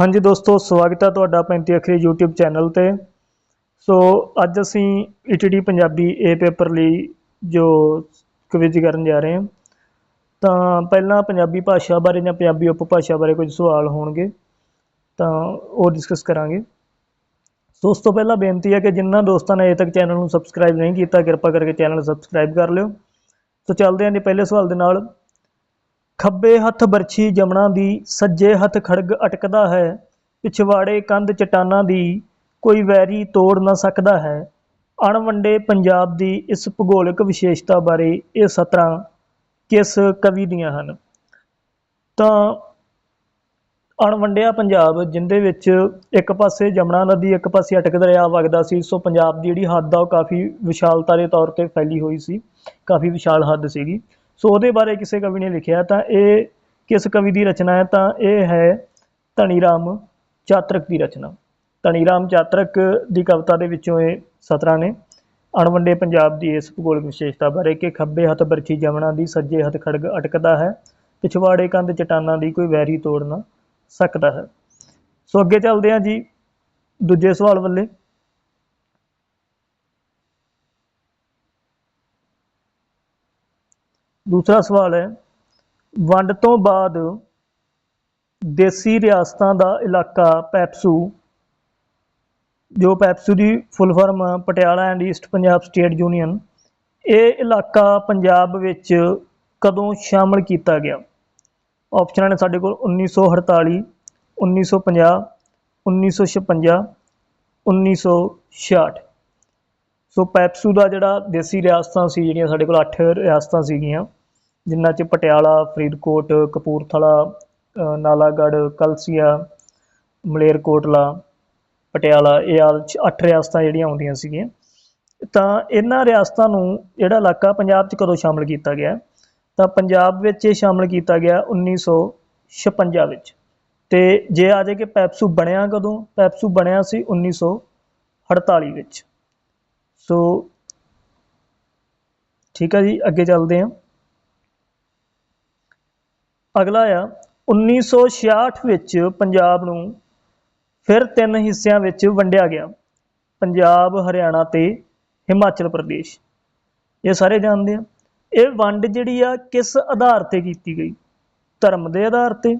ਹਾਂਜੀ ਦੋਸਤੋ, ਸਵਾਗਤ ਹੈ ਤੁਹਾਡਾ 35 ਅੱਖਰੀ YouTube ਚੈਨਲ ਤੇ। ਸੋ, ਅੱਜ ਅਸੀਂ ETD ਪੰਜਾਬੀ A ਪੇਪਰ ਲਈ ਜੋ ਕੁਇਜ਼ ਕਰਨ ਜਾ ਰਹੇ ਹਾਂ। ਤਾਂ ਪਹਿਲਾਂ ਪੰਜਾਬੀ ਭਾਸ਼ਾ ਬਾਰੇ ਜਾਂ ਪੰਜਾਬੀ ਉਪਭਾਸ਼ਾ ਬਾਰੇ ਕੁਝ ਸਵਾਲ ਹੋਣਗੇ, ਤਾਂ ਉਹ ਡਿਸਕਸ ਕਰਾਂਗੇ। ਸੋ ਉਸ ਤੋਂ ਪਹਿਲਾਂ ਬੇਨਤੀ ਹੈ ਕਿ ਜਿਨ੍ਹਾਂ ਦੋਸਤਾਂ ਨੇ ਅਜੇ ਤੱਕ ਚੈਨਲ ਨੂੰ ਸਬਸਕ੍ਰਾਈਬ ਨਹੀਂ ਕੀਤਾ, ਕਿਰਪਾ ਕਰਕੇ ਚੈਨਲ ਸਬਸਕ੍ਰਾਈਬ ਕਰ ਲਿਓ। ਸੋ, ਚੱਲਦੇ ਹਾਂ ਜੀ, ਪਹਿਲੇ ਸਵਾਲ ਦੇ ਨਾਲ। ਖੱਬੇ ਹੱਥ ਬਰਛੀ ਜਮਣਾ ਦੀ, ਸੱਜੇ ਹੱਥ ਖੜਗ ਅਟਕਦਾ ਹੈ। ਪਿਛਵਾੜੇ ਕੰਧ ਚਟਾਨਾਂ ਦੀ, ਕੋਈ ਵੈਰੀ ਤੋੜ ਨਾ ਸਕਦਾ ਹੈ। ਅਣਵੰਡੇ ਪੰਜਾਬ ਦੀ ਇਸ ਭੂਗੋਲਿਕ ਵਿਸ਼ੇਸ਼ਤਾ ਬਾਰੇ ਇਹ ਸਤਰਾਂ ਕਿਸ ਕਵੀ ਦੀਆਂ ਹਨ? ਤਾਂ ਅਣਵੰਡਿਆ ਪੰਜਾਬ, ਜਿੰਦੇ ਵਿੱਚ ਇੱਕ ਪਾਸੇ ਜਮਨਾ ਨਦੀ, ਇੱਕ ਪਾਸੇ ਅਟਕ ਦਰਿਆ ਵਗਦਾ ਸੀ, ਸੋ ਪੰਜਾਬ ਦੀ ਜਿਹੜੀ ਹੱਦ ਆ ਉਹ ਕਾਫੀ ਵਿਸ਼ਾਲਤਾ ਦੇ ਤੌਰ ਤੇ ਫੈਲੀ ਹੋਈ ਸੀ। ਕਾਫੀ ਵਿਸ਼ਾਲ ਹੱਦ ਸੀਗੀ। ਸੋ ਉਹਦੇ ਬਾਰੇ ਕਿਸੇ ਕਵੀ ਨੇ ਲਿਖਿਆ ਤਾਂ ਇਹ ਕਿਸ ਕਵੀ ਦੀ ਰਚਨਾ ਹੈ ਤਾਂ ਇਹ ਹੈ ਧਨੀ ਰਾਮ ਚਾਤਰਕ ਦੀ ਰਚਨਾ। ਧਨੀ ਰਾਮ ਚਾਤਰਕ ਦੀ ਕਵਿਤਾ ਦੇ ਵਿੱਚੋਂ ਇਹ ਸਤਰਾਂ ਨੇ। ਅਣਵੰਡੇ ਪੰਜਾਬ ਦੀ ਇਸ ਭੂਗੋਲਿਕ ਵਿਸ਼ੇਸ਼ਤਾ ਬਾਰੇ ਕਿ ਖੱਬੇ ਹੱਥ ਬਰਛੀ ਜਮਣਾ ਦੀ, ਸੱਜੇ ਹੱਥ ਖੜਗ ਅਟਕਦਾ ਹੈ, ਪਿਛਵਾੜੇ ਕੰਧ ਚਟਾਨਾਂ ਦੀ ਕੋਈ ਵੈਰੀ ਤੋੜ ਨਾ ਸਕਦਾ ਹੈ। ਸੋ ਅੱਗੇ ਚੱਲਦੇ ਹਾਂ ਜੀ ਦੂਜੇ ਸਵਾਲ ਵੱਲੇ। ਦੂਸਰਾ ਸਵਾਲ ਹੈ ਵੰਡ ਤੋਂ ਬਾਅਦ ਦੇਸੀ ਰਿਆਸਤਾਂ ਦਾ ਇਲਾਕਾ ਪੈਪਸੂ ਜੋ ਪੈਪਸੂ ਦੀ ਫੁੱਲ ਫਾਰਮ ਆ, Patiala and east Punjab state union ਇਹ ਇਲਾਕਾ ਪੰਜਾਬ ਵਿੱਚ ਕਦੋਂ ਸ਼ਾਮਲ ਕੀਤਾ ਗਿਆ? ਆਪਸ਼ਨਾਂ ਨੇ ਸਾਡੇ ਕੋਲ 1948 1950 1956 1966 ਸੋ ਪੈਪਸੂ ਦਾ ਜਿਹੜਾ ਦੇਸੀ ਰਿਆਸਤਾਂ ਸੀ ਜਿਹੜੀਆਂ ਸਾਡੇ ਕੋਲ 8 ਰਿਆਸਤਾਂ ਸੀਗੀਆਂ ਜਿਨ੍ਹਾਂ 'ਚ ਪਟਿਆਲਾ ਫਰੀਦਕੋਟ ਕਪੂਰਥਲਾ ਅ, ਨਾਲਾਗੜ੍ਹ ਕਲਸੀਆ ਮਲੇਰਕੋਟਲਾ ਪਟਿਆਲਾ ਇਹ ਆਲ 8 ਰਿਆਸਤਾਂ ਜਿਹੜੀਆਂ ਆਉਂਦੀਆਂ ਸੀਗੀਆਂ। ਤਾਂ ਇਹਨਾਂ ਰਿਆਸਤਾਂ ਨੂੰ ਜਿਹੜਾ ਇਲਾਕਾ ਪੰਜਾਬ 'ਚ ਕਦੋਂ ਸ਼ਾਮਲ ਕੀਤਾ ਗਿਆ? ਤਾਂ ਪੰਜਾਬ ਵਿੱਚ ਇਹ ਸ਼ਾਮਲ ਕੀਤਾ ਗਿਆ 1956 ਵਿੱਚ। ਤੇ ਜੇ ਆ ਜਾਏ ਕਿ ਪੈਪਸੂ ਬਣਿਆ ਕਦੋਂ? ਪੈਪਸੂ ਬਣਿਆ ਸੀ 1948 ਵਿੱਚ। ਸੋ ਠੀਕ ਹੈ ਜੀ ਅੱਗੇ ਚੱਲਦੇ ਹਾਂ। ਅਗਲਾ ਆ 1966 ਵਿੱਚ ਪੰਜਾਬ ਨੂੰ ਫਿਰ ਤਿੰਨ ਹਿੱਸਿਆਂ ਵਿੱਚ ਵੰਡਿਆ ਗਿਆ। ਪੰਜਾਬ, ਹਰਿਆਣਾ ਤੇ ਹਿਮਾਚਲ ਪ੍ਰਦੇਸ਼। ਇਹ ਸਾਰੇ ਜਾਣਦੇ ਆ। ਇਹ ਵੰਡ ਜਿਹੜੀ ਆ, ਕਿਸ ਆਧਾਰ ਤੇ ਕੀਤੀ ਗਈ? ਧਰਮ ਦੇ ਆਧਾਰ ਤੇ,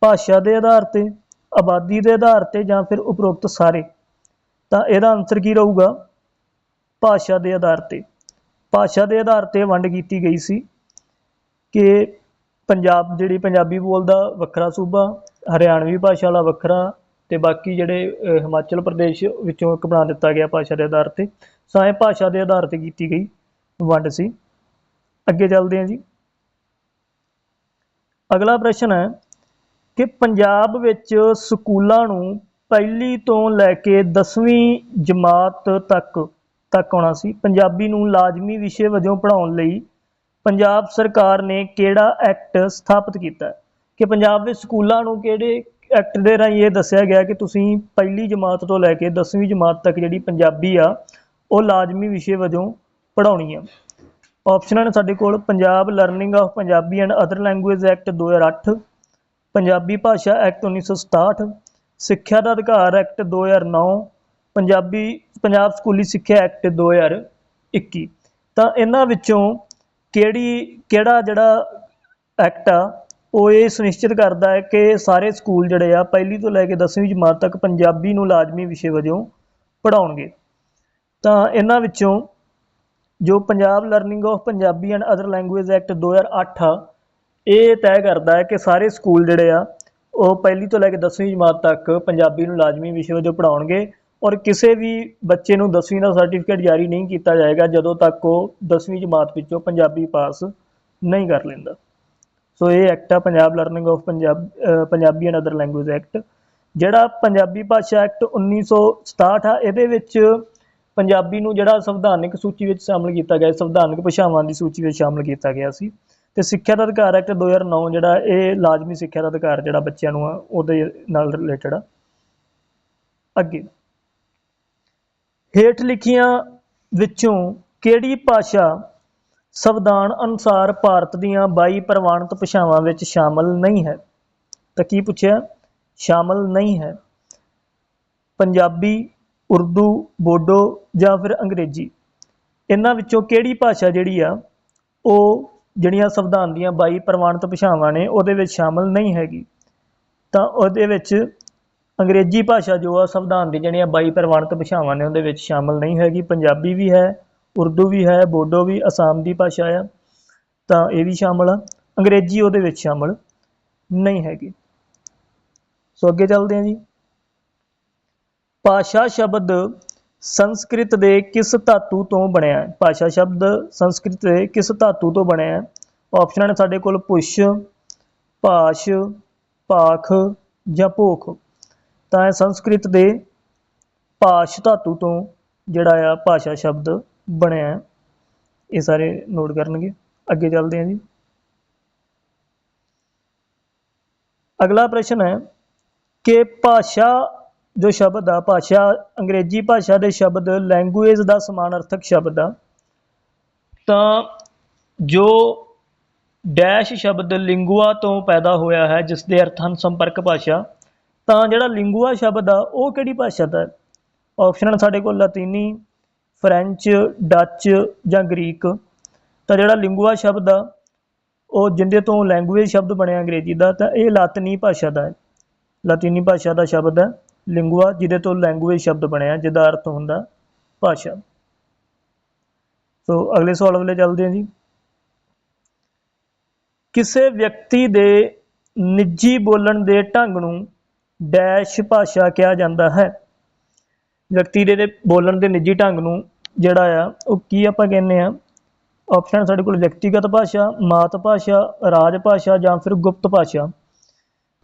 ਭਾਸ਼ਾ ਦੇ ਆਧਾਰ ਤੇ, ਆਬਾਦੀ ਦੇ ਆਧਾਰ ਤੇ ਜਾਂ ਫਿਰ ਉਪਰੋਕਤ ਸਾਰੇ? ਤਾਂ ਇਹਦਾ ਆਨਸਰ ਕੀ ਰਹੂਗਾ? ਭਾਸ਼ਾ ਦੇ ਆਧਾਰ ਤੇ। ਭਾਸ਼ਾ ਦੇ ਆਧਾਰ ਤੇ ਵੰਡ ਕੀਤੀ ਗਈ ਸੀ ਕਿ ਪੰਜਾਬ ਜਿਹੜੀ ਪੰਜਾਬੀ ਬੋਲਦਾ ਵੱਖਰਾ ਸੂਬਾ, ਹਰਿਆਣਵੀ ਭਾਸ਼ਾ ਵਾਲਾ ਵੱਖਰਾ ਤੇ ਬਾਕੀ ਜਿਹੜੇ ਹਿਮਾਚਲ ਪ੍ਰਦੇਸ਼ ਵਿੱਚੋਂ ਇੱਕ ਬਣਾ ਦਿੱਤਾ ਗਿਆ ਭਾਸ਼ਾ ਦੇ ਆਧਾਰ ਤੇ। ਸੋ ਇਹ ਭਾਸ਼ਾ ਦੇ ਆਧਾਰ ਤੇ ਕੀਤੀ ਗਈ ਵੰਡ ਸੀ। ਅੱਗੇ ਚੱਲਦੇ ਹਾਂ ਜੀ। ਅਗਲਾ ਪ੍ਰਸ਼ਨ ਹੈ ਕਿ ਪੰਜਾਬ ਵਿੱਚ ਸਕੂਲਾਂ ਨੂੰ ਪਹਿਲੀ ਤੋਂ ਲੈ ਕੇ 10ਵੀਂ ਜਮਾਤ ਤੱਕ ਤੱਕ ਆਉਣਾ ਸੀ। ਪੰਜਾਬੀ ਨੂੰ ਲਾਜ਼ਮੀ ਵਿਸ਼ੇ ਵਜੋਂ ਪੜ੍ਹਾਉਣ ਲਈ ਪੰਜਾਬ ਸਰਕਾਰ ਨੇ ਕਿਹੜਾ ਐਕਟ ਸਥਾਪਿਤ ਕੀਤਾ? ਕਿ ਪੰਜਾਬ ਵਿੱਚ ਸਕੂਲਾਂ ਨੂੰ ਕਿਹੜੇ ਐਕਟ ਦੇ ਰਾਹੀਂ ਇਹ ਦੱਸਿਆ ਗਿਆ ਕਿ ਤੁਸੀਂ ਪਹਿਲੀ ਜਮਾਤ ਤੋਂ ਲੈ ਕੇ 10ਵੀਂ ਜਮਾਤ ਤੱਕ ਜਿਹੜੀ ਪੰਜਾਬੀ ਆ, ਉਹ ਲਾਜ਼ਮੀ ਵਿਸ਼ੇ ਵਜੋਂ ਪੜ੍ਹਾਉਣੀ ਆ। ਆਪਸ਼ਨਾਂ ਨੇ ਸਾਡੇ ਕੋਲ, Punjab learning of Punjabi and other language act 2008 Punjabi ਭਾਸ਼ਾ ਐਕਟ 1967 ਸਿੱਖਿਆ ਦਾ ਅਧਿਕਾਰ ਐਕਟ 2009 ਪੰਜਾਬੀ, ਪੰਜਾਬ ਸਕੂਲੀ ਸਿੱਖਿਆ ਐਕਟ 2021 ਤਾਂ ਇਹਨਾਂ ਵਿੱਚੋਂ ਕਿਹੜੀ, ਕਿਹੜਾ ਜਿਹੜਾ ਐਕਟ ਆ, ਉਹ ਇਹ ਸੁਨਿਸ਼ਚਿਤ ਕਰਦਾ ਹੈ ਕਿ ਸਾਰੇ ਸਕੂਲ ਜਿਹੜੇ ਆ ਪਹਿਲੀ ਤੋਂ ਲੈ ਕੇ 10ਵੀਂ ਜਮਾਤ ਤੱਕ ਪੰਜਾਬੀ ਨੂੰ ਲਾਜ਼ਮੀ ਵਿਸ਼ੇ ਵਜੋਂ ਪੜ੍ਹਾਉਣਗੇ। ਤਾਂ ਇਹਨਾਂ ਵਿੱਚੋਂ ਜੋ Punjab learning of Punjabi and other language act 2008 ਆ, ਇਹ ਤੈਅ ਕਰਦਾ ਹੈ ਕਿ ਸਾਰੇ ਸਕੂਲ ਜਿਹੜੇ ਆ, ਉਹ ਪਹਿਲੀ ਤੋਂ ਲੈ ਕੇ 10ਵੀਂ ਜਮਾਤ ਤੱਕ ਪੰਜਾਬੀ ਨੂੰ ਲਾਜ਼ਮੀ ਵਿਸ਼ੇ ਵਜੋਂ ਪੜ੍ਹਾਉਣਗੇ ਔਰ ਕਿਸੇ ਵੀ ਬੱਚੇ ਨੂੰ 10ਵੀਂ ਦਾ ਸਰਟੀਫਿਕੇਟ ਜਾਰੀ ਨਹੀਂ ਕੀਤਾ ਜਾਏਗਾ ਜਦੋਂ ਤੱਕ ਉਹ 10ਵੀਂ ਜਮਾਤ ਵਿੱਚੋਂ ਪੰਜਾਬੀ ਪਾਸ ਨਹੀਂ ਕਰ ਲੈਂਦਾ। ਸੋ ਇਹ ਐਕਟ ਆ, Punjab learning of Punjab Punjabi and other language act ਜਿਹੜਾ ਪੰਜਾਬੀ ਭਾਸ਼ਾ ਐਕਟ 1967 ਆ, ਇਹਦੇ ਵਿੱਚ ਪੰਜਾਬੀ ਨੂੰ ਜਿਹੜਾ ਸੰਵਿਧਾਨਿਕ ਸੂਚੀ ਵਿੱਚ ਸ਼ਾਮਲ ਕੀਤਾ ਗਿਆ, ਸੰਵਿਧਾਨਿਕ ਭਾਸ਼ਾਵਾਂ ਦੀ ਸੂਚੀ ਵਿੱਚ ਸ਼ਾਮਲ ਕੀਤਾ ਗਿਆ ਸੀ। ਤੇ ਸਿੱਖਿਆ ਦਾ ਅਧਿਕਾਰ ਐਕਟ 2009 ਜਿਹੜਾ, ਇਹ ਲਾਜ਼ਮੀ ਸਿੱਖਿਆ ਦਾ ਅਧਿਕਾਰ ਜਿਹੜਾ ਬੱਚਿਆਂ ਨੂੰ ਆ, ਉਹਦੇ ਨਾਲ ਰਿਲੇਟਡ ਆ। ਅੱਗੇ। ਹੇਠ ਲਿਖੀਆਂ ਵਿੱਚੋਂ ਕਿਹੜੀ ਭਾਸ਼ਾ ਸੰਵਿਧਾਨ ਅਨੁਸਾਰ ਭਾਰਤ ਦੀਆਂ 22 ਪ੍ਰਵਾਨਿਤ ਭਾਸ਼ਾਵਾਂ ਵਿੱਚ ਸ਼ਾਮਲ ਨਹੀਂ ਹੈ? ਤਾਂ ਕੀ ਪੁੱਛਿਆ? ਸ਼ਾਮਲ ਨਹੀਂ ਹੈ। ਪੰਜਾਬੀ, ਉਰਦੂ, ਬੋਡੋ ਜਾਂ ਫਿਰ ਅੰਗਰੇਜ਼ੀ? ਇਹਨਾਂ ਵਿੱਚੋਂ ਕਿਹੜੀ ਭਾਸ਼ਾ ਜਿਹੜੀ ਆ, ਉਹ ਜਿਹੜੀਆਂ ਸੰਵਿਧਾਨ ਦੀਆਂ 22 ਪ੍ਰਵਾਨਿਤ ਭਾਸ਼ਾਵਾਂ ਨੇ, ਉਹਦੇ ਵਿੱਚ ਸ਼ਾਮਲ ਨਹੀਂ ਹੈਗੀ? ਤਾਂ ਉਹਦੇ ਵਿੱਚ ਅੰਗਰੇਜ਼ੀ ਭਾਸ਼ਾ ਜੋ ਆ, ਸੰਵਿਧਾਨ ਦੀ ਜਿਹੜੀਆਂ 22 ਪ੍ਰਵਾਨਿਤ ਭਾਸ਼ਾਵਾਂ ਨੇ ਉਹਦੇ ਵਿੱਚ ਸ਼ਾਮਲ ਨਹੀਂ ਹੈਗੀ। ਪੰਜਾਬੀ ਵੀ ਹੈ, ਉਰਦੂ ਵੀ ਹੈ, ਬੋਡੋ ਵੀ, ਅਸਾਮ ਦੀ ਭਾਸ਼ਾ ਆ, ਤਾਂ ਇਹ ਵੀ ਸ਼ਾਮਲ ਆ। ਅੰਗਰੇਜ਼ੀ ਉਹਦੇ ਵਿੱਚ ਸ਼ਾਮਲ ਨਹੀਂ ਹੈਗੀ। ਸੋ ਅੱਗੇ ਚੱਲਦੇ ਹਾਂ ਜੀ। ਭਾਸ਼ਾ ਸ਼ਬਦ ਸੰਸਕ੍ਰਿਤ ਦੇ ਕਿਸ ਧਾਤੂ ਤੋਂ ਬਣਿਆ ਹੈ? ਭਾਸ਼ਾ ਸ਼ਬਦ ਸੰਸਕ੍ਰਿਤ ਦੇ ਕਿਸ ਧਾਤੂ ਤੋਂ ਬਣਿਆ ਹੈ? ਆਪਸ਼ਨਾਂ ਨੇ ਸਾਡੇ ਕੋਲ ਪੁਸ਼ ਭਾਸ਼ ਭਾਖ ਜਾਂ ਭੋਖ। ਤਾਂ ਇਹ ਸੰਸਕ੍ਰਿਤ ਦੇ ਭਾਸ਼ ਧਾਤੂ ਤੋਂ ਜਿਹੜਾ ਆ ਭਾਸ਼ਾ ਸ਼ਬਦ ਬਣਿਆ ਹੈ। ਇਹ ਸਾਰੇ ਨੋਟ ਕਰਨਗੇ। ਅੱਗੇ ਚੱਲਦੇ ਹਾਂ ਜੀ। ਅਗਲਾ ਪ੍ਰਸ਼ਨ ਹੈ ਕਿ ਭਾਸ਼ਾ ਜੋ ਸ਼ਬਦ ਆ, ਭਾਸ਼ਾ ਅੰਗਰੇਜ਼ੀ ਭਾਸ਼ਾ ਦੇ ਸ਼ਬਦ ਲੈਂਗੁਏਜ ਦਾ ਸਮਾਨਾਰਥਕ ਸ਼ਬਦ ਆ, ਤਾਂ ਜੋ ਡੈਸ਼ ਸ਼ਬਦ ਲਿੰਗੁਆ ਤੋਂ ਪੈਦਾ ਹੋਇਆ ਹੈ ਜਿਸ ਦੇ ਅਰਥ ਹਨ ਸੰਪਰਕ ਭਾਸ਼ਾ ਤਾਂ ਜਿਹੜਾ ਲਿੰਗੂਆ ਸ਼ਬਦ ਆ, ਉਹ ਕਿਹੜੀ ਭਾਸ਼ਾ ਦਾ ਹੈ? ਸਾਡੇ ਕੋਲ ਲਾਤੀਨੀ ਫ੍ਰੈਂਚ ਡੱਚ ਜਾਂ ਗ੍ਰੀਕ ਤਾਂ ਜਿਹੜਾ ਲਿੰਗੂਆ ਸ਼ਬਦ ਆ, ਉਹ ਜਿੰਦੇ ਤੋਂ ਲੈਂਗੁਏਜ ਸ਼ਬਦ ਬਣਿਆ ਅੰਗਰੇਜ਼ੀ ਦਾ, ਤਾਂ ਇਹ ਲਾਤੀਨੀ ਭਾਸ਼ਾ ਦਾ ਹੈ। ਲਾਤੀਨੀ ਭਾਸ਼ਾ ਦਾ ਸ਼ਬਦ ਹੈ ਲਿੰਗੂਆ, ਜਿਹਦੇ ਤੋਂ ਲੈਂਗੁਏਜ ਸ਼ਬਦ ਬਣਿਆ, ਜਿਹਦਾ ਅਰਥ ਹੁੰਦਾ ਭਾਸ਼ਾ। ਸੋ ਅਗਲੇ ਸਵਾਲ ਵੱਲੇ ਚੱਲਦੇ ਹਾਂ ਜੀ। ਕਿਸੇ ਵਿਅਕਤੀ ਦੇ ਨਿੱਜੀ ਬੋਲਣ ਦੇ ਢੰਗ ਨੂੰ ਡੈਸ਼ ਭਾਸ਼ਾ ਕਿਹਾ ਜਾਂਦਾ ਹੈ। ਵਿਅਕਤੀ ਦੇ ਬੋਲਣ ਦੇ ਨਿੱਜੀ ਢੰਗ ਨੂੰ ਜਿਹੜਾ ਆ, ਉਹ ਕੀ ਆਪਾਂ ਕਹਿੰਦੇ ਆ ਆਪਸ਼ਨ ਸਾਡੇ ਕੋਲ ਵਿਅਕਤੀਗਤ ਭਾਸ਼ਾ, ਮਾਤ ਭਾਸ਼ਾ, ਰਾਜ ਭਾਸ਼ਾ ਜਾਂ ਫਿਰ ਗੁਪਤ ਭਾਸ਼ਾ।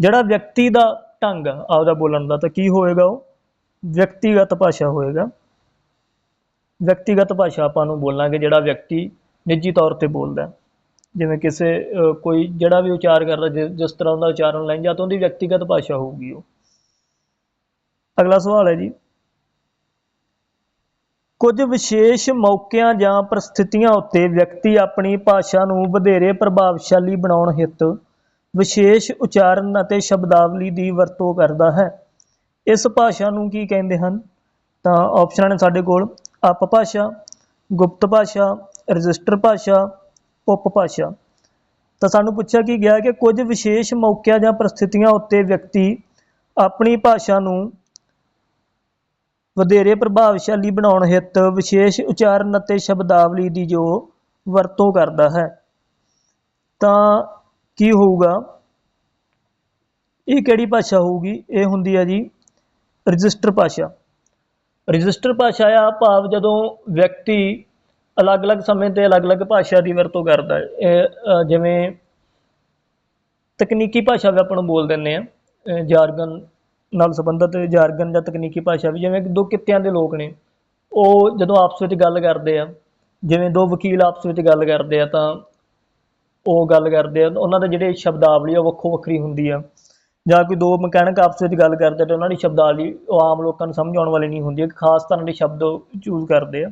ਜਿਹੜਾ ਵਿਅਕਤੀ ਦਾ ਢੰਗ ਆਪਦਾ ਬੋਲਣ ਦਾ, ਤਾਂ ਕੀ ਹੋਏਗਾ ਉਹ? ਵਿਅਕਤੀਗਤ ਭਾਸ਼ਾ ਹੋਏਗਾ। ਵਿਅਕਤੀਗਤ ਭਾਸ਼ਾ ਆਪਾਂ ਨੂੰ ਬੋਲਾਂਗੇ ਜਿਹੜਾ ਵਿਅਕਤੀ ਨਿੱਜੀ ਤੌਰ ਤੇ ਬੋਲਦਾ ਹੈ। ਜਿਵੇਂ ਕਿਸੇ ਕੋਈ ਜਿਹੜਾ ਵੀ ਉਚਾਰ ਕਰਦਾ, ਜਿ- ਜਿਸ ਤਰ੍ਹਾਂ ਦਾ ਉਚਾਰਨ ਲੈਣ ਜਾਂ ਤਾਂ ਉਹਦੀ ਵਿਅਕਤੀਗਤ ਭਾਸ਼ਾ ਹੋਊਗੀ ਉਹ। ਅਗਲਾ ਸਵਾਲ ਹੈ ਜੀ। ਕੁਝ ਵਿਸ਼ੇਸ਼ ਮੌਕਿਆਂ ਜਾਂ ਪ੍ਰਸਥਿਤੀਆਂ ਉੱਤੇ ਵਿਅਕਤੀ ਆਪਣੀ ਭਾਸ਼ਾ ਨੂੰ ਵਧੇਰੇ ਪ੍ਰਭਾਵਸ਼ਾਲੀ ਬਣਾਉਣ ਹਿੱਤ ਵਿਸ਼ੇਸ਼ ਉਚਾਰਨ ਅਤੇ ਸ਼ਬਦਾਵਲੀ ਦੀ ਵਰਤੋਂ ਕਰਦਾ ਹੈ। ਇਸ ਭਾਸ਼ਾ ਨੂੰ ਕੀ ਕਹਿੰਦੇ ਹਨ? ਤਾਂ ਆਪਸ਼ਨਾਂ ਨੇ ਸਾਡੇ ਕੋਲ ਅਪਭਾਸ਼ਾ ਗੁਪਤ ਭਾਸ਼ਾ, ਰਜਿਸਟਰ ਭਾਸ਼ਾ ਉਪਭਾਸ਼ਾ ਤਾਂ ਸਾਨੂੰ ਪੁੱਛਿਆ ਕੀ ਗਿਆ ਕਿ ਕੁਝ ਵਿਸ਼ੇਸ਼ ਮੌਕਿਆਂ ਜਾਂ ਪ੍ਰਸਥਿਤੀਆਂ ਉੱਤੇ ਵਿਅਕਤੀ ਆਪਣੀ ਭਾਸ਼ਾ ਨੂੰ ਵਧੇਰੇ ਪ੍ਰਭਾਵਸ਼ਾਲੀ ਬਣਾਉਣ ਹਿੱਤ ਵਿਸ਼ੇਸ਼ ਉਚਾਰਨ ਅਤੇ ਸ਼ਬਦਾਵਲੀ ਦੀ ਜੋ ਵਰਤੋਂ ਕਰਦਾ ਹੈ। ਤਾਂ ਕੀ ਹੋਊਗਾ? ਇਹ ਕਿਹੜੀ ਭਾਸ਼ਾ ਹੋਊਗੀ? ਇਹ ਹੁੰਦੀ ਹੈ ਜੀ ਰਜਿਸਟਰ ਭਾਸ਼ਾ। ਰਜਿਸਟਰ ਭਾਸ਼ਾ ਆ ਭਾਵ ਜਦੋਂ ਵਿਅਕਤੀ ਅਲੱਗ-ਅਲੱਗ ਸਮੇਂ ਤੇ ਅਲੱਗ-ਅਲੱਗ ਭਾਸ਼ਾ ਦੀ ਵਰਤੋਂ ਕਰਦਾ ਹੈ। ਇਹ, ਅ, ਜਿਵੇਂ ਤਕਨੀਕੀ ਭਾਸ਼ਾ ਵੀ ਆਪਾਂ ਨੂੰ ਬੋਲ ਦਿੰਦੇ ਆ ਜਾਰਗਨ ਨਾਲ ਸੰਬੰਧਿਤ ਜਾਰਗਨ ਜਾਂ ਤਕਨੀਕੀ ਭਾਸ਼ਾ ਵੀ ਜਿਵੇਂ ਕਿ ਦੋ ਕਿੱਤਿਆਂ ਦੇ ਲੋਕ ਨੇ। ਉਹ ਜਦੋਂ ਆਪਸ ਵਿੱਚ ਗੱਲ ਕਰਦੇ ਆ ਜਿਵੇਂ ਦੋ ਵਕੀਲ ਆਪਸ ਵਿੱਚ ਗੱਲ ਕਰਦੇ ਆ ਤਾਂ ਉਹ ਗੱਲ ਕਰਦੇ ਆ ਉਹਨਾਂ ਦੇ ਜਿਹੜੇ ਸ਼ਬਦਾਵਲੀ ਆ ਉਹ ਵੱਖੋ ਵੱਖਰੀ ਹੁੰਦੀ ਆ। ਜਾਂ ਕੋਈ ਦੋ ਮਕੈਨਿਕ ਆਪਸ ਵਿੱਚ ਗੱਲ ਕਰਦੇ ਆ ਤਾਂ ਉਹਨਾਂ ਦੀ ਸ਼ਬਦਾਵਲੀ ਉਹ ਆਮ ਲੋਕਾਂ ਨੂੰ ਸਮਝ ਆਉਣ ਵਾਲੀ ਨਹੀਂ ਹੁੰਦੀ। ਇੱਕ ਖਾਸ ਤਰ੍ਹਾਂ ਦੇ ਸ਼ਬਦ ਚੂਜ਼ ਕਰਦੇ ਆ।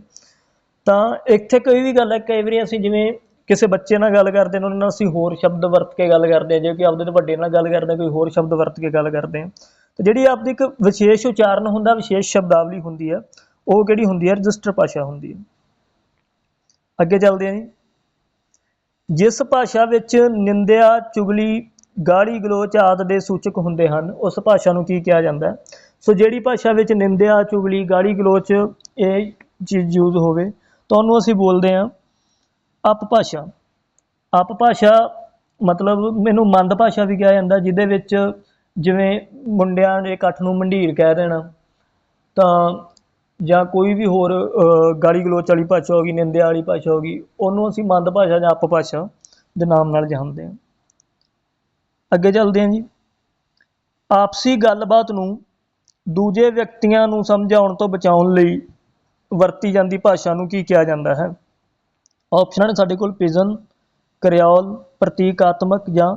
ਤਾਂ ਇੱਥੇ ਕੋਈ ਵੀ ਗੱਲ ਹੈ ਕਈ ਵਾਰੀ ਅਸੀਂ ਜਿਵੇਂ ਕਿਸੇ ਬੱਚੇ ਨਾਲ ਗੱਲ ਕਰਦੇ ਨੇ ਉਹਨਾਂ ਨਾਲ ਅਸੀਂ ਹੋਰ ਸ਼ਬਦ ਵਰਤ ਕੇ ਗੱਲ ਕਰਦੇ ਹਾਂ ਜੇ ਕਿ ਆਪਦੇ ਤੋਂ ਵੱਡੇ ਨਾਲ ਗੱਲ ਕਰਦੇ ਹਾਂ, ਕੋਈ ਹੋਰ ਸ਼ਬਦ ਵਰਤ ਕੇ ਗੱਲ ਕਰਦੇ ਹਾਂ ਤੇ ਜਿਹੜੀ ਆਪਦੀ ਇੱਕ ਵਿਸ਼ੇਸ਼ ਉਚਾਰਨ ਹੁੰਦਾ ਵਿਸ਼ੇਸ਼ ਸ਼ਬਦਾਵਲੀ ਹੁੰਦੀ ਹੈ ਉਹ ਕਿਹੜੀ ਹੁੰਦੀ ਹੈ? ਰਜਿਸਟਰ ਭਾਸ਼ਾ ਹੁੰਦੀ ਹੈ। ਅੱਗੇ ਚੱਲਦੇ ਹਾਂ ਜੀ। ਜਿਸ ਭਾਸ਼ਾ ਵਿੱਚ ਨਿੰਦਿਆ ਚੁਗਲੀ ਗਾਲੀ ਗਲੋਚ ਆਦਿ ਦੇ ਸੂਚਕ ਹੁੰਦੇ ਹਨ ਉਸ ਭਾਸ਼ਾ ਨੂੰ ਕੀ ਕਿਹਾ ਜਾਂਦਾ ਹੈ? ਸੋ ਜਿਹੜੀ ਭਾਸ਼ਾ ਵਿੱਚ ਨਿੰਦਿਆ ਚੁਗਲੀ ਗਾਲੀ ਗਲੋਚ ਇਹ ਚੀਜ਼ ਯੂਜ਼ ਹੋਵੇ ਤਾਂ ਉਹਨੂੰ ਅਸੀਂ ਬੋਲਦੇ ਹਾਂ ਅਪਭਾਸ਼ਾ ਅਪ ਭਾਸ਼ਾ ਮਤਲਬ ਮੈਨੂੰ ਮੰਦ ਭਾਸ਼ਾ ਵੀ ਕਿਹਾ ਜਾਂਦਾ, ਜਿਹਦੇ ਵਿੱਚ ਜਿਵੇਂ ਮੁੰਡਿਆਂ ਦੇ ਇਕੱਠ ਨੂੰ ਮੰਡੀਰ ਕਹਿ ਦੇਣਾ, ਤਾਂ ਜਾਂ ਕੋਈ ਵੀ ਹੋਰ ਗਾਲੀ ਗਲੋਚ ਵਾਲੀ ਭਾਸ਼ਾ ਹੋ ਗਈ, ਨਿੰਦਿਆ ਵਾਲੀ ਭਾਸ਼ਾ ਹੋ ਗਈ, ਉਹਨੂੰ ਅਸੀਂ ਮੰਦ ਭਾਸ਼ਾ ਜਾਂ ਅਪ ਭਾਸ਼ਾ ਦੇ ਨਾਮ ਨਾਲ ਜਾਣਦੇ ਹਾਂ। ਅੱਗੇ ਚੱਲਦੇ ਹਾਂ ਜੀ। ਆਪਸੀ ਗੱਲਬਾਤ ਨੂੰ ਦੂਜੇ ਵਿਅਕਤੀਆਂ ਨੂੰ ਸਮਝਾਉਣ ਤੋਂ ਬਚਾਉਣ ਲਈ ਵਰਤੀ ਜਾਂਦੀ ਭਾਸ਼ਾ ਨੂੰ ਕੀ ਕਿਹਾ ਜਾਂਦਾ ਹੈ? ਆਪਸ਼ਨਾਂ ਨੇ ਸਾਡੇ ਕੋਲ ਪਿਜਨ ਕਰਿਓਲ ਪ੍ਰਤੀਕਾਤਮਕ ਜਾਂ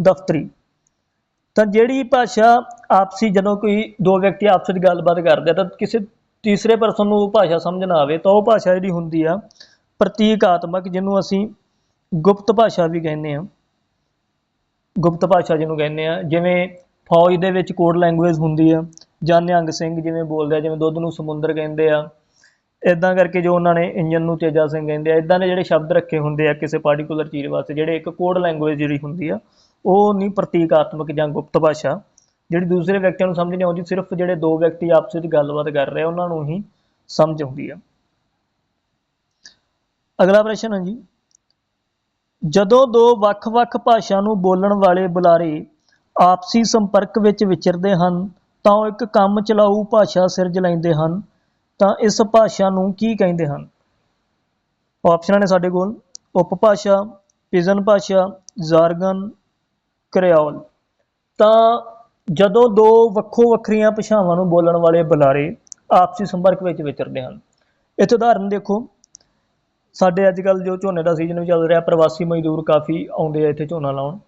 ਦਫ਼ਤਰੀ। ਤਾਂ ਜਿਹੜੀ ਭਾਸ਼ਾ ਆਪਸੀ ਜਦੋਂ ਕੋਈ ਦੋ ਵਿਅਕਤੀ ਆਪਸ ਵਿੱਚ ਗੱਲਬਾਤ ਕਰਦੇ ਆ ਤਾਂ ਕਿਸੇ ਤੀਸਰੇ ਪਰਸਨ ਨੂੰ ਉਹ ਭਾਸ਼ਾ ਸਮਝ ਨਾ ਆਵੇ ਤਾਂ ਉਹ ਭਾਸ਼ਾ ਜਿਹੜੀ ਹੁੰਦੀ ਆ ਪ੍ਰਤੀਕਾਤਮਕ, ਜਿਹਨੂੰ ਅਸੀਂ ਗੁਪਤ ਭਾਸ਼ਾ ਵੀ ਕਹਿੰਦੇ ਆ। ਗੁਪਤ ਭਾਸ਼ਾ ਜਿਹਨੂੰ ਕਹਿੰਦੇ ਆ, ਜਿਵੇਂ ਫੌਜ ਦੇ ਵਿੱਚ ਕੋਡ ਲੈਂਗੁਏਜ ਹੁੰਦੀ ਆ, ਜਾਂ ਨਿਹੰਗ ਸਿੰਘ ਜਿਵੇਂ ਬੋਲਦੇ ਆ, ਜਿਵੇਂ ਦੁੱਧ ਨੂੰ ਸਮੁੰਦਰ ਕਹਿੰਦੇ ਆ। ਇਦਾਂ ਕਰਕੇ ਜੋ ਉਹਨਾਂ ਨੇ ਇੰਜਨ ਨੂੰ ਤੇਜਾ ਸਿੰਘ ਕਹਿੰਦੇ ਆ ਇਦਾਂ ਦੇ ਜਿਹੜੇ ਸ਼ਬਦ ਰੱਖੇ ਹੁੰਦੇ ਆ ਕਿਸੇ ਪਾਰਟਿਕੂਲਰ ਚੀਜ਼ ਵਾਸਤੇ, ਜਿਹੜੇ ਇੱਕ ਕੋਡ ਲੈਂਗੁਏਜ ਜਿਹੜੀ ਹੁੰਦੀ ਆ, ਉਹ ਨਹੀਂ ਪ੍ਰਤੀਕਾਤਮਕ ਜਾਂ ਗੁਪਤ ਭਾਸ਼ਾ, ਜਿਹੜੀ ਦੂਸਰੇ ਵਿਅਕਤੀਆਂ ਨੂੰ ਸਮਝ ਨਹੀਂ ਆਉਂਦੀ, ਸਿਰਫ ਜਿਹੜੇ ਦੋ ਵਿਅਕਤੀ ਆਪਸ ਵਿੱਚ ਗੱਲਬਾਤ ਕਰ ਰਹੇ ਉਹਨਾਂ ਨੂੰ ਹੀ ਸਮਝ ਆਉਂਦੀ ਆ। ਅਗਲਾ ਪ੍ਰਸ਼ਨ ਹੈ ਜੀ, ਜਦੋਂ ਦੋ ਵੱਖ-ਵੱਖ ਭਾਸ਼ਾ ਨੂੰ ਬੋਲਣ ਵਾਲੇ ਬੁਲਾਰੇ ਆਪਸੀ ਸੰਪਰਕ ਵਿੱਚ ਵਿਚਰਦੇ ਹਨ, ਤਾਂ ਉਹ ਇੱਕ ਕੰਮ ਚਲਾਊ ਭਾਸ਼ਾ ਸਿਰਜ ਲੈਂਦੇ ਹਨ ਤਾਂ ਇਸ ਭਾਸ਼ਾ ਨੂੰ ਕੀ ਕਹਿੰਦੇ ਹਨ? ਆਪਸ਼ਨਾਂ ਨੇ ਸਾਡੇ ਕੋਲ ਉਪਭਾਸ਼ਾ ਪਿਜਨ ਭਾਸ਼ਾ ਜਾਰਗਨ ਕ੍ਰਿਓਲ ਤਾਂ ਜਦੋਂ ਦੋ ਵੱਖੋ ਵੱਖਰੀਆਂ ਭਾਸ਼ਾਵਾਂ ਨੂੰ ਬੋਲਣ ਵਾਲੇ ਬੁਲਾਰੇ ਆਪਸੀ ਸੰਪਰਕ ਵਿੱਚ ਵਿਚਰਦੇ ਹਨ। ਇੱਥੇ ਉਦਾਹਰਨ ਦੇਖੋ ਸਾਡੇ ਅੱਜ ਕੱਲ ਜੋ ਝੋਨੇ ਦਾ ਸੀਜ਼ਨ ਵੀ ਚੱਲ ਰਿਹਾ ਪ੍ਰਵਾਸੀ ਮਜ਼ਦੂਰ ਕਾਫੀ ਆਉਂਦੇ ਆ ਇੱਥੇ ਝੋਨਾ ਲਾਉਣ।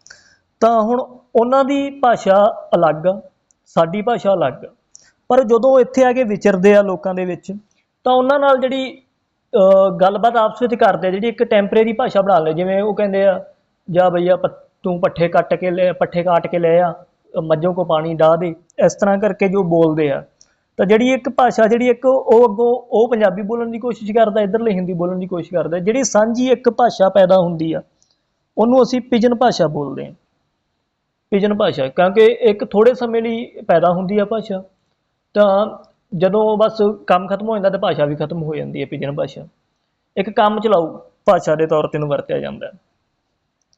ਤਾਂ ਹੁਣ ਉਹਨਾਂ ਦੀ ਭਾਸ਼ਾ ਅਲੱਗ ਆ, ਸਾਡੀ ਭਾਸ਼ਾ ਅਲੱਗ। ਪਰ ਜਦੋਂ ਇੱਥੇ ਆ ਕੇ ਵਿਚਰਦੇ ਆ ਲੋਕਾਂ ਦੇ ਵਿੱਚ, ਤਾਂ ਉਹਨਾਂ ਨਾਲ ਜਿਹੜੀ ਗੱਲਬਾਤ ਆਪਸ ਵਿੱਚ ਕਰਦੇ ਆ, ਜਿਹੜੀ ਇੱਕ ਟੈਂਪਰੇਰੀ ਭਾਸ਼ਾ ਬਣਾ ਲੈ ਜਿਵੇਂ ਉਹ ਕਹਿੰਦੇ ਆ, ਜਾ ਭਈਆ ਪ- ਤੂੰ ਪੱਠੇ ਕੱਟ ਕੇ ਲੈ, ਪੱਠੇ ਕਾਟ ਕੇ ਲੈ ਆ, ਮੱਝੋਂ ਕੋ ਪਾਣੀ ਡਾਹ ਦੇ। ਇਸ ਤਰ੍ਹਾਂ ਕਰਕੇ ਜੋ ਬੋਲਦੇ ਆ। ਤਾਂ ਜਿਹੜੀ ਇੱਕ ਭਾਸ਼ਾ, ਜਿਹੜੀ ਇੱਕ ਉਹ ਅੱਗੋਂ ਉਹ ਪੰਜਾਬੀ ਬੋਲਣ ਦੀ ਕੋਸ਼ਿਸ਼ ਕਰਦਾ, ਇੱਧਰਲੇ ਹਿੰਦੀ ਬੋਲਣ ਦੀ ਕੋਸ਼ਿਸ਼ ਕਰਦਾ, ਜਿਹੜੀ ਸਾਂਝੀ ਇੱਕ ਭਾਸ਼ਾ ਪੈਦਾ ਹੁੰਦੀ ਆ, ਉਹਨੂੰ ਅਸੀਂ ਪਿਜਨ ਭਾਸ਼ਾ ਬੋਲਦੇ ਹਾਂ ਪਿਜਨ ਭਾਸ਼ਾ, ਕਿਉਂਕਿ ਇੱਕ ਥੋੜੇ ਸਮੇਂ ਲਈ ਪੈਦਾ ਹੁੰਦੀ ਆ ਭਾਸ਼ਾ। ਤਾਂ ਜਦੋਂ ਬਸ ਕੰਮ ਖਤਮ ਹੋ ਜਾਂਦਾ ਤਾਂ ਭਾਸ਼ਾ ਵੀ ਖਤਮ ਹੋ ਜਾਂਦੀ ਹੈ ਪਿਜਨ ਭਾਸ਼ਾ। ਇੱਕ ਕੰਮ ਚਲਾਊ ਭਾਸ਼ਾ ਦੇ ਤੌਰ ਤੇ ਨੂੰ ਵਰਤਿਆ ਜਾਂਦਾ ਹੈ।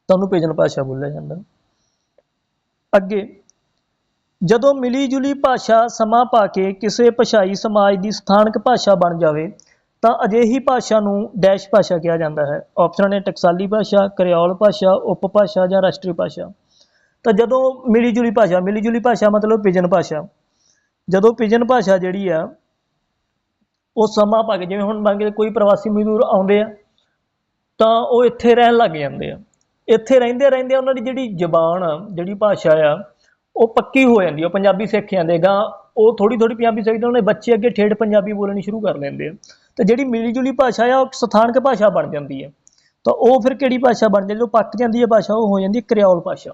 ਤਾਂ ਉਹਨੂੰ ਪਿਜਨ ਭਾਸ਼ਾ ਬੋਲਿਆ ਜਾਂਦਾ। ਅੱਗੇ, ਜਦੋਂ ਮਿਲੀ ਜੁਲੀ ਭਾਸ਼ਾ ਸਮਾਂ ਪਾ ਕੇ ਕਿਸੇ ਭਾਸ਼ਾਈ ਸਮਾਜ ਦੀ ਸਥਾਨਕ ਭਾਸ਼ਾ ਬਣ ਜਾਵੇ, ਤਾਂ ਅਜਿਹੀ ਭਾਸ਼ਾ ਨੂੰ ਡੈਸ਼ ਭਾਸ਼ਾ ਕਿਹਾ ਜਾਂਦਾ ਹੈ। ਆਪਸ਼ਨ ਨੇ ਟਕਸਾਲੀ ਭਾਸ਼ਾ ਕਰਿਓਲ ਭਾਸ਼ਾ ਉਪਭਾਸ਼ਾ ਜਾਂ ਰਾਸ਼ਟਰੀ ਭਾਸ਼ਾ। ਤਾਂ ਜਦੋਂ ਮਿਲੀ ਜੁਲੀ ਭਾਸ਼ਾ ਮਿਲੀ ਜੁਲੀ ਭਾਸ਼ਾ ਮਤਲਬ ਪਿਜਨ ਭਾਸ਼ਾ। ਜਦੋਂ ਪਿਜਨ ਭਾਸ਼ਾ ਜਿਹੜੀ ਆ, ਉਹ ਸਮਾਂ ਪਾ ਕੇ ਜਿਵੇਂ ਹੁਣ ਮੰਨ ਕੇ ਕੋਈ ਪ੍ਰਵਾਸੀ ਮਜ਼ਦੂਰ ਆਉਂਦੇ ਆ, ਤਾਂ ਉਹ ਇੱਥੇ ਰਹਿਣ ਲੱਗ ਜਾਂਦੇ ਆ। ਇੱਥੇ ਰਹਿੰਦੇ ਰਹਿੰਦੇ ਉਹਨਾਂ ਦੀ ਜਿਹੜੀ ਜ਼ਬਾਨ ਆ, ਜਿਹੜੀ ਭਾਸ਼ਾ ਆ, ਉਹ ਪੱਕੀ ਹੋ ਜਾਂਦੀ ਆ। ਉਹ ਪੰਜਾਬੀ ਸਿੱਖ ਜਾਂਦੇ ਗਾ ਉਹ ਥੋੜੀ ਥੋੜੀ ਪੰਜਾਬੀ ਸਿੱਖਦੇ ਉਹਨਾਂ ਦੇ ਬੱਚੇ ਅੱਗੇ ਠੇਠ ਪੰਜਾਬੀ ਬੋਲਣੀ ਸ਼ੁਰੂ ਕਰ ਲੈਂਦੇ ਆ। ਤੇ ਜਿਹੜੀ ਮਿਲੀ ਜੁਲੀ ਭਾਸ਼ਾ ਆ, ਉਹ ਸਥਾਨਕ ਭਾਸ਼ਾ ਬਣ ਜਾਂਦੀ ਹੈ ਤਾਂ ਉਹ ਫਿਰ ਕਿਹੜੀ ਭਾਸ਼ਾ ਬਣ ਜਾਂਦੀ ਜਦੋਂ ਪੱਕ ਜਾਂਦੀ ਹੈ ਭਾਸ਼ਾ, ਉਹ ਹੋ ਜਾਂਦੀ ਹੈ ਕ੍ਰਿਓਲ ਭਾਸ਼ਾ।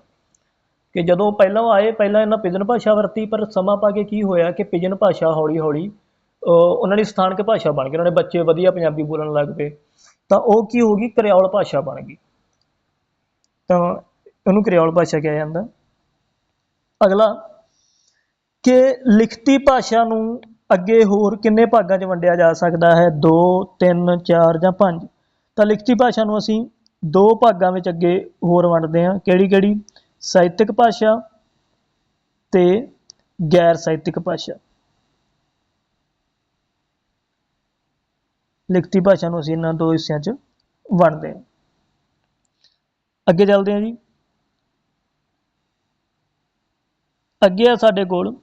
ਕਿ ਜਦੋਂ ਪਹਿਲਾਂ ਆਏ, ਪਹਿਲਾਂ ਇਹਨਾਂ ਪਿਜਨ ਭਾਸ਼ਾ ਵਰਤੀ, ਪਰ ਸਮਾਂ ਪਾ ਕੇ ਕੀ ਹੋਇਆ ਕਿ ਪਿਜਨ ਭਾਸ਼ਾ ਹੌਲੀ ਹੌਲੀ ਅਹ, ਉਹਨਾਂ ਦੀ ਸਥਾਨਕ ਭਾਸ਼ਾ ਬਣ ਗਈ, ਉਹਨਾਂ ਦੇ ਬੱਚੇ ਵਧੀਆ ਪੰਜਾਬੀ ਬੋਲਣ ਲੱਗ ਪਏ, ਤਾਂ ਉਹ ਕੀ ਹੋ ਗਈ? ਕ੍ਰਿਓਲ ਭਾਸ਼ਾ ਬਣ ਗਈ। ਤਾਂ ਉਹਨੂੰ ਕ੍ਰਿਓਲ ਭਾਸ਼ਾ ਕਿਹਾ ਜਾਂਦਾ। ਅਗਲਾ, ਕਿ ਲਿਖਤੀ ਭਾਸ਼ਾ ਨੂੰ ਅੱਗੇ ਹੋਰ ਕਿੰਨੇ ਭਾਗਾਂ 'ਚ ਵੰਡਿਆ ਜਾ ਸਕਦਾ ਹੈ? 2 3 4 ਜਾਂ 5 ਤਾਂ ਲਿਖਤੀ ਭਾਸ਼ਾ ਨੂੰ ਅਸੀਂ ਦੋ ਭਾਗਾਂ ਵਿੱਚ ਅੱਗੇ ਹੋਰ ਵੰਡਦੇ ਹਾਂ। ਕਿਹੜੀ ਕਿਹੜੀ ਸਾਹਿਤਕ ਭਾਸ਼ਾ ਤੇ ਗੈਰ ਸਾਹਿਤਕ ਭਾਸ਼ਾ। ਲਿਖਤੀ ਭਾਸ਼ਾ ਨੂੰ ਅਸੀਂ ਇਹਨਾਂ ਦੋ ਹਿੱਸਿਆਂ 'ਚ ਵੰਡਦੇ ਹਾਂ। ਅੱਗੇ ਚੱਲਦੇ ਹਾਂ ਜੀ। ਅੱਗੇ ਆ ਸਾਡੇ ਕੋਲ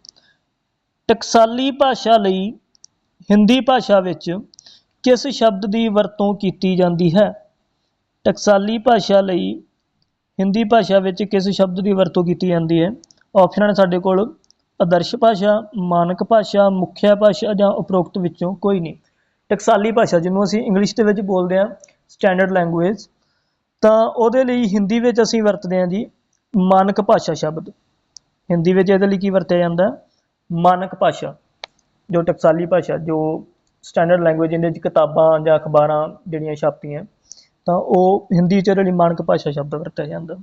ਟਕਸਾਲੀ ਭਾਸ਼ਾ ਲਈ ਹਿੰਦੀ ਭਾਸ਼ਾ ਵਿੱਚ ਕਿਸ ਸ਼ਬਦ ਦੀ ਵਰਤੋਂ ਕੀਤੀ ਜਾਂਦੀ ਹੈ? ਟਕਸਾਲੀ ਭਾਸ਼ਾ ਲਈ ਹਿੰਦੀ ਭਾਸ਼ਾ ਵਿੱਚ ਕਿਸ ਸ਼ਬਦ ਦੀ ਵਰਤੋਂ ਕੀਤੀ ਜਾਂਦੀ ਹੈ? ਆਪਸ਼ਨਾਂ ਨੇ ਸਾਡੇ ਕੋਲ ਆਦਰਸ਼ ਭਾਸ਼ਾ, ਮਾਨਕ ਭਾਸ਼ਾ, ਮੁਖਿਆ ਭਾਸ਼ਾ ਜਾਂ ਉਪਰੋਕਤ ਵਿੱਚੋਂ ਕੋਈ ਨਹੀਂ। ਟਕਸਾਲੀ ਭਾਸ਼ਾ ਜਿਹਨੂੰ ਅਸੀਂ ਇੰਗਲਿਸ਼ ਦੇ ਵਿੱਚ ਬੋਲਦੇ ਹਾਂ ਸਟੈਂਡਰਡ ਲੈਂਗੁਏਜ ਤਾਂ ਉਹਦੇ ਲਈ ਹਿੰਦੀ ਵਿੱਚ ਅਸੀਂ ਵਰਤਦੇ ਹਾਂ ਜੀ ਮਾਨਕ ਭਾਸ਼ਾ ਸ਼ਬਦ। ਹਿੰਦੀ ਵਿੱਚ ਇਹਦੇ ਲਈ ਕੀ ਵਰਤਿਆ ਜਾਂਦਾ? ਮਾਨਕ ਭਾਸ਼ਾ, ਜੋ ਟਕਸਾਲੀ ਭਾਸ਼ਾ, ਜੋ ਸਟੈਂਡਰਡ ਲੈਂਗੁਏਜ ਇਹਦੇ ਵਿੱਚ ਕਿਤਾਬਾਂ ਜਾਂ ਅਖਬਾਰਾਂ ਜਿਹੜੀਆਂ ਛਾਪੀਆਂ ਤਾਂ ਉਹ ਹਿੰਦੀ 'ਚ ਇਹਦੇ ਲਈ ਮਾਨਕ ਭਾਸ਼ਾ ਸ਼ਬਦ ਵਰਤਿਆ ਜਾਂਦਾ।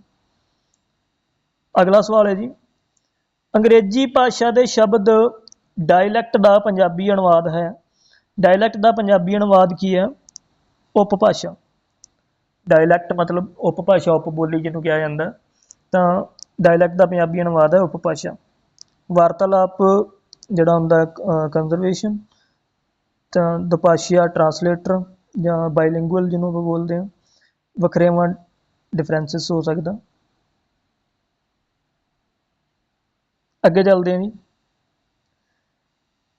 ਅਗਲਾ ਸਵਾਲ ਹੈ ਜੀ, ਅੰਗਰੇਜ਼ੀ ਭਾਸ਼ਾ ਦੇ ਸ਼ਬਦ ਡਾਇਲੈਕਟ ਦਾ ਪੰਜਾਬੀ ਅਨੁਵਾਦ ਹੈ। ਡਾਇਲੈਕਟ ਦਾ ਪੰਜਾਬੀ ਅਨੁਵਾਦ ਕੀ ਹੈ? ਉਪਭਾਸ਼ਾ। ਡਾਇਲੈਕਟ ਮਤਲਬ ਉਪਭਾਸ਼ਾ ਉਪਬੋਲੀ ਜਿਹਨੂੰ ਕਿਹਾ ਜਾਂਦਾ। ਤਾਂ ਡਾਇਲੈਕਟ ਦਾ ਪੰਜਾਬੀ ਅਨੁਵਾਦ ਹੈ ਉਪਭਾਸ਼ਾ। ਵਾਰਤਾਲਾਪ ਜਿਹੜਾ ਹੁੰਦਾ ਕੰਜ਼ਰਵੇਸ਼ਨ ਤਾਂ ਦੁਪਾਸ਼ੀਆ ਟਰਾਂਸਲੇਟਰ ਜਾਂ ਬਾਈਲਿੰਗੁਅਲ ਜਿਹਨੂੰ ਆਪਾਂ ਬੋਲਦੇ ਹਾਂ। ਵੱਖਰੇਵਾਂ ਡਿਫਰੈਂਸਿਸ ਹੋ ਸਕਦਾ। ਅੱਗੇ ਚੱਲਦੇ ਹਾਂ ਜੀ।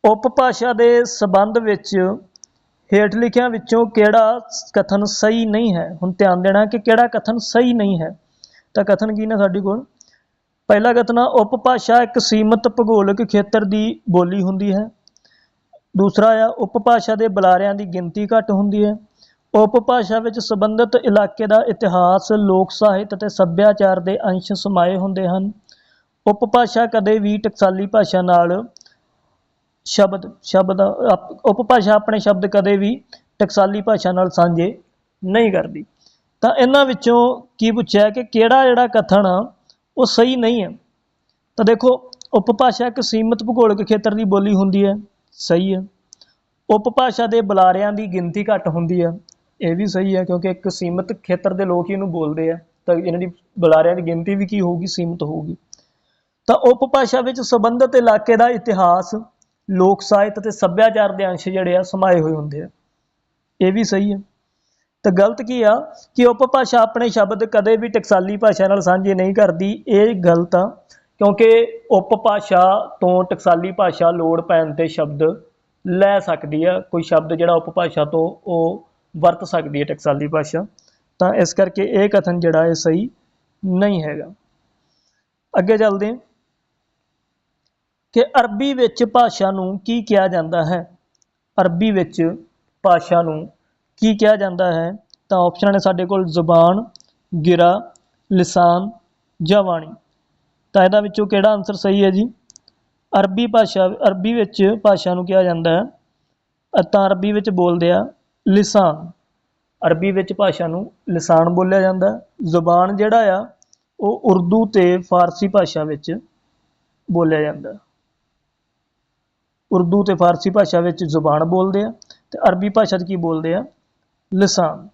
ਉਪਭਾਸ਼ਾ ਦੇ ਸੰਬੰਧ ਵਿੱਚ ਹੇਠ ਲਿਖਿਆਂ ਵਿੱਚੋਂ ਕਿਹੜਾ ਕਥਨ ਸਹੀ ਨਹੀਂ ਹੈ? ਹੁਣ ਧਿਆਨ ਦੇਣਾ ਕਿ ਕਿਹੜਾ ਕਥਨ ਸਹੀ ਨਹੀਂ ਹੈ। ਤਾਂ ਕਥਨ ਕੀ ਨੇ ਸਾਡੇ ਕੋਲ? ਪਹਿਲਾ ਕਥਨ ਆ ਉਪਭਾਸ਼ਾ ਇੱਕ ਸੀਮਤ ਭੂਗੋਲਿਕ ਖੇਤਰ ਦੀ ਬੋਲੀ ਹੁੰਦੀ ਹੈ। ਦੂਸਰਾ ਆ ਉਪਭਾਸ਼ਾ ਦੇ ਬੁਲਾਰਿਆਂ ਦੀ ਗਿਣਤੀ ਘੱਟ ਹੁੰਦੀ ਹੈ। ਉਪਭਾਸ਼ਾ ਵਿੱਚ ਸੰਬੰਧਿਤ ਇਲਾਕੇ ਦਾ ਇਤਿਹਾਸ, ਲੋਕ ਸਾਹਿਤ ਅਤੇ ਸੱਭਿਆਚਾਰ ਦੇ ਅੰਸ਼ ਸਮਾਏ ਹੁੰਦੇ ਹਨ। ਉਪਭਾਸ਼ਾ ਕਦੇ ਵੀ ਟਕਸਾਲੀ ਭਾਸ਼ਾ ਨਾਲ ਸ਼ਬਦ ਸ਼ਬਦ, ਅਪ- ਉਪਭਾਸ਼ਾ ਆਪਣੇ ਸ਼ਬਦ ਕਦੇ ਵੀ ਟਕਸਾਲੀ ਭਾਸ਼ਾ ਨਾਲ ਸਾਂਝੇ ਨਹੀਂ ਕਰਦੀ। ਤਾਂ ਇਹਨਾਂ ਵਿੱਚੋਂ ਕੀ ਪੁੱਛਿਆ ਕਿ ਕਿਹੜਾ ਜਿਹੜਾ ਕਥਨ ਆ, ਉਹ ਸਹੀ ਨਹੀਂ ਹੈ। ਤਾਂ ਦੇਖੋ, ਉਪਭਾਸ਼ਾ ਇੱਕ ਸੀਮਿਤ ਭੂਗੋਲਿਕ ਖੇਤਰ ਦੀ ਬੋਲੀ ਹੁੰਦੀ ਹੈ, ਸਹੀ ਹੈ। ਉਪਭਾਸ਼ਾ ਦੇ ਬੁਲਾਰਿਆਂ ਦੀ ਗਿਣਤੀ ਘੱਟ ਹੁੰਦੀ ਹੈ। ਇਹ ਵੀ ਸਹੀ ਹੈ ਕਿਉਂਕਿ ਇੱਕ ਸੀਮਿਤ ਖੇਤਰ ਦੇ ਲੋਕ ਹੀ ਇਹਨੂੰ ਬੋਲਦੇ ਆ, ਤਾਂ ਇਹਨਾਂ ਦੀ ਬੁਲਾਰਿਆਂ ਦੀ ਗਿਣਤੀ ਵੀ ਕੀ ਹੋਊਗੀ? ਸੀਮਿਤ ਹੋਊਗੀ। ਤਾਂ ਉਪਭਾਸ਼ਾ ਵਿੱਚ ਸੰਬੰਧਿਤ ਇਲਾਕੇ ਦਾ ਇਤਿਹਾਸ, ਲੋਕ ਸਾਹਿਤ ਅਤੇ ਸੱਭਿਆਚਾਰ ਦੇ ਅੰਸ਼ ਜਿਹੜੇ ਆ, ਸਮਾਏ ਹੋਏ ਹੁੰਦੇ ਆ। ਇਹ ਵੀ ਸਹੀ ਹੈ। ਤਾਂ ਗਲਤ ਕੀ ਆ? ਕਿ ਉਪਭਾਸ਼ਾ ਆਪਣੇ ਸ਼ਬਦ ਕਦੇ ਵੀ ਟਕਸਾਲੀ ਭਾਸ਼ਾ ਨਾਲ ਸਾਂਝੇ ਨਹੀਂ ਕਰਦੀ, ਇਹ ਗਲਤ ਆ। ਕਿਉਂਕਿ ਉਪਭਾਸ਼ਾ ਤੋਂ ਟਕਸਾਲੀ ਭਾਸ਼ਾ ਲੋੜ ਪੈਣ ਤੇ ਸ਼ਬਦ ਲੈ ਸਕਦੀ ਆ। ਕੋਈ ਸ਼ਬਦ ਜਿਹੜਾ ਉਪਭਾਸ਼ਾ ਤੋਂ ਉਹ ਵਰਤ ਸਕਦੀ ਹੈ ਟਕਸਾਲੀ ਭਾਸ਼ਾ, ਤਾਂ ਇਸ ਕਰਕੇ ਇਹ ਕਥਨ ਜਿਹੜਾ ਹੈ ਸਹੀ ਨਹੀਂ ਹੈਗਾ। ਅੱਗੇ ਚੱਲਦੇ ਹਾਂ। ਕਿ ਅਰਬੀ ਵਿੱਚ ਭਾਸ਼ਾ ਨੂੰ ਕੀ ਕਿਹਾ ਜਾਂਦਾ ਹੈ? ਅਰਬੀ ਵਿੱਚ ਭਾਸ਼ਾ ਨੂੰ ਕੀ ਕਿਹਾ ਜਾਂਦਾ ਹੈ? ਤਾਂ ਆਪਸ਼ਨ ਨੇ ਸਾਡੇ ਕੋਲ ਜ਼ੁਬਾਨ, ਗਿਰਾ, ਲਿਸਾਨ ਜਾਂ ਬਾਣੀ। ਤਾਂ ਇਹਦਾ ਵਿੱਚੋਂ ਕਿਹੜਾ ਆਨਸਰ ਸਹੀ ਹੈ ਜੀ? ਅਰਬੀ ਭਾਸ਼ਾ, ਅਰਬੀ ਵਿੱਚ ਭਾਸ਼ਾ ਨੂੰ ਕਿਹਾ ਜਾਂਦਾ ਹੈ। ਤਾਂ ਅਰਬੀ ਵਿੱਚ ਬੋਲਦੇ ਆ ਲਿਸਾਨ। ਅਰਬੀ ਵਿੱਚ ਭਾਸ਼ਾ ਨੂੰ ਲਿਸਾਨ ਬੋਲਿਆ ਜਾਂਦਾ। ਜ਼ੁਬਾਨ ਜਿਹੜਾ ਆ, ਉਹ ਉਰਦੂ ਤੇ ਫਾਰਸੀ ਭਾਸ਼ਾ ਵਿੱਚ ਬੋਲਿਆ ਜਾਂਦਾ। ਉਰਦੂ ਤੇ ਫਾਰਸੀ ਭਾਸ਼ਾ ਵਿੱਚ ਜ਼ੁਬਾਨ ਬੋਲਦੇ ਆ ਤੇ ਅਰਬੀ ਭਾਸ਼ਾ 'ਚ ਕੀ ਬੋਲਦੇ ਆ? ਲਿਸਾਨ।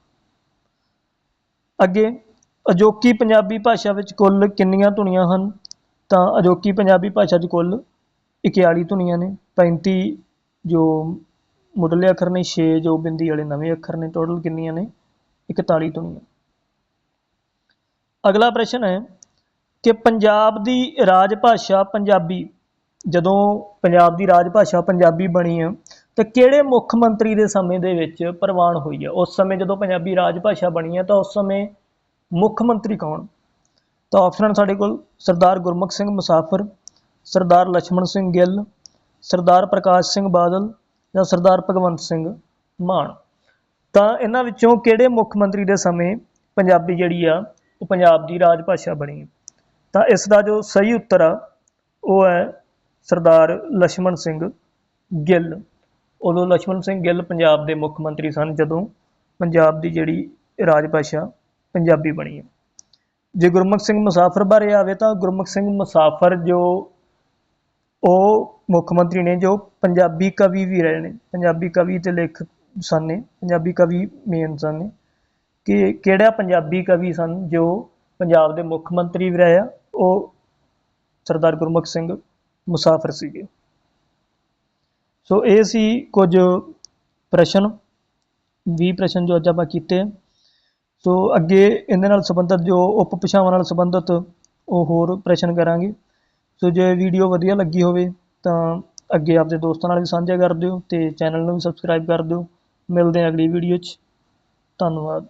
ਅੱਗੇ, ਅਜੋਕੀ ਪੰਜਾਬੀ ਭਾਸ਼ਾ ਵਿੱਚ ਕੁੱਲ ਕਿੰਨੀਆਂ ਧੁਨੀਆਂ ਹਨ? ਤਾਂ ਅਜੋਕੀ ਪੰਜਾਬੀ ਭਾਸ਼ਾ 'ਚ ਕੁੱਲ 41 ਧੁਨੀਆਂ ਨੇ। 35 ਜੋ ਮੁੱਢਲੇ ਅੱਖਰ ਨੇ 6 ਜੋ ਬਿੰਦੀ ਵਾਲੇ ਨਵੇਂ ਅੱਖਰ ਨੇ ਟੋਟਲ ਕਿੰਨੀਆਂ ਨੇ? 41 ਧੁਨੀਆਂ। ਅਗਲਾ ਪ੍ਰਸ਼ਨ ਹੈ ਕਿ ਪੰਜਾਬ ਦੀ ਰਾਜ ਭਾਸ਼ਾ ਪੰਜਾਬੀ, ਜਦੋਂ ਪੰਜਾਬ ਦੀ ਰਾਜ ਭਾਸ਼ਾ ਪੰਜਾਬੀ ਬਣੀ ਆ, ਤਾਂ ਕਿਹੜੇ ਮੁੱਖ ਮੰਤਰੀ ਦੇ ਸਮੇਂ ਦੇ ਵਿੱਚ ਪ੍ਰਵਾਨ ਹੋਈ ਆ? ਉਸ ਸਮੇਂ ਜਦੋਂ ਪੰਜਾਬੀ ਰਾਜ ਭਾਸ਼ਾ ਬਣੀ ਆ, ਤਾਂ ਉਸ ਸਮੇਂ ਮੁੱਖ ਮੰਤਰੀ ਕੌਣ? ਤਾਂ ਆਪਸ਼ਨ ਸਾਡੇ ਕੋਲ ਸਰਦਾਰ ਗੁਰਮੁਖ ਸਿੰਘ ਮੁਸਾਫਰ, ਸਰਦਾਰ ਲਛਮਣ ਸਿੰਘ ਗਿੱਲ, ਸਰਦਾਰ ਪ੍ਰਕਾਸ਼ ਸਿੰਘ ਬਾਦਲ ਜਾਂ ਸਰਦਾਰ ਭਗਵੰਤ ਸਿੰਘ ਮਾਨ। ਤਾਂ ਇਹਨਾਂ ਵਿੱਚੋਂ ਕਿਹੜੇ ਮੁੱਖ ਮੰਤਰੀ ਦੇ ਸਮੇਂ ਪੰਜਾਬੀ ਜਿਹੜੀ ਆ, ਉਹ ਪੰਜਾਬ ਦੀ ਰਾਜ ਭਾਸ਼ਾ ਬਣੀ? ਤਾਂ ਇਸ ਦਾ ਜੋ ਸਹੀ ਉੱਤਰ ਆ, ਉਹ ਹੈ ਸਰਦਾਰ ਲਛਮਣ ਸਿੰਘ ਗਿੱਲ। ਉਦੋਂ ਲਛਮਣ ਸਿੰਘ ਗਿੱਲ ਪੰਜਾਬ ਦੇ ਮੁੱਖ ਮੰਤਰੀ ਸਨ, ਜਦੋਂ ਪੰਜਾਬ ਦੀ ਜਿਹੜੀ ਰਾਜ ਭਾਸ਼ਾ ਪੰਜਾਬੀ ਬਣੀ ਹੈ ਜੇ ਗੁਰਮੁਖ ਸਿੰਘ ਮੁਸਾਫਰ ਬਾਰੇ ਆਵੇ ਤਾਂ ਗੁਰਮੁਖ ਸਿੰਘ ਮੁਸਾਫਰ ਜੋ ਉਹ ਮੁੱਖ ਮੰਤਰੀ ਨੇ ਜੋ ਪੰਜਾਬੀ ਕਵੀ ਵੀ ਰਹੇ ਨੇ, ਪੰਜਾਬੀ ਕਵੀ ਤੇ ਲੇਖਕ ਸਨ ਨੇ ਪੰਜਾਬੀ ਕਵੀ ਮੇਨ ਸਨ ਨੇ ਕਿ ਕਿਹੜਾ ਪੰਜਾਬੀ ਕਵੀ ਸਨ ਜੋ ਪੰਜਾਬ ਦੇ ਮੁੱਖ ਮੰਤਰੀ ਵੀ ਰਹੇ ਆ, ਉਹ ਸਰਦਾਰ ਗੁਰਮੁਖ ਸਿੰਘ ਮੁਸਾਫਰ ਸੀਗੇ। ਸੋ ਇਹ ਸੀ ਕੁਝ ਪ੍ਰਸ਼ਨ 20 ਪ੍ਰਸ਼ਨ ਜੋ ਅੱਜ ਆਪਾਂ ਕੀਤੇ ਸੋ ਅੱਗੇ ਇਹਦੇ ਨਾਲ ਸੰਬੰਧਿਤ ਜੋ ਉਪ ਭਾਸ਼ਾਵਾਂ ਨਾਲ ਸੰਬੰਧਿਤ ਉਹ ਹੋਰ ਪ੍ਰਸ਼ਨ ਕਰਾਂਗੇ। ਸੋ ਜੇ ਵੀਡੀਓ ਵਧੀਆ ਲੱਗੀ ਹੋਵੇ ਤਾਂ ਅੱਗੇ ਆਪਦੇ ਦੋਸਤਾਂ ਨਾਲ ਵੀ ਸਾਂਝਾ ਕਰ ਦਿਓ ਅਤੇ ਚੈਨਲ ਨੂੰ ਵੀ ਸਬਸਕ੍ਰਾਈਬ ਕਰ ਦਿਓ। ਮਿਲਦੇ ਹਾਂ ਅਗਲੀ ਵੀਡੀਓ 'ਚ। ਧੰਨਵਾਦ।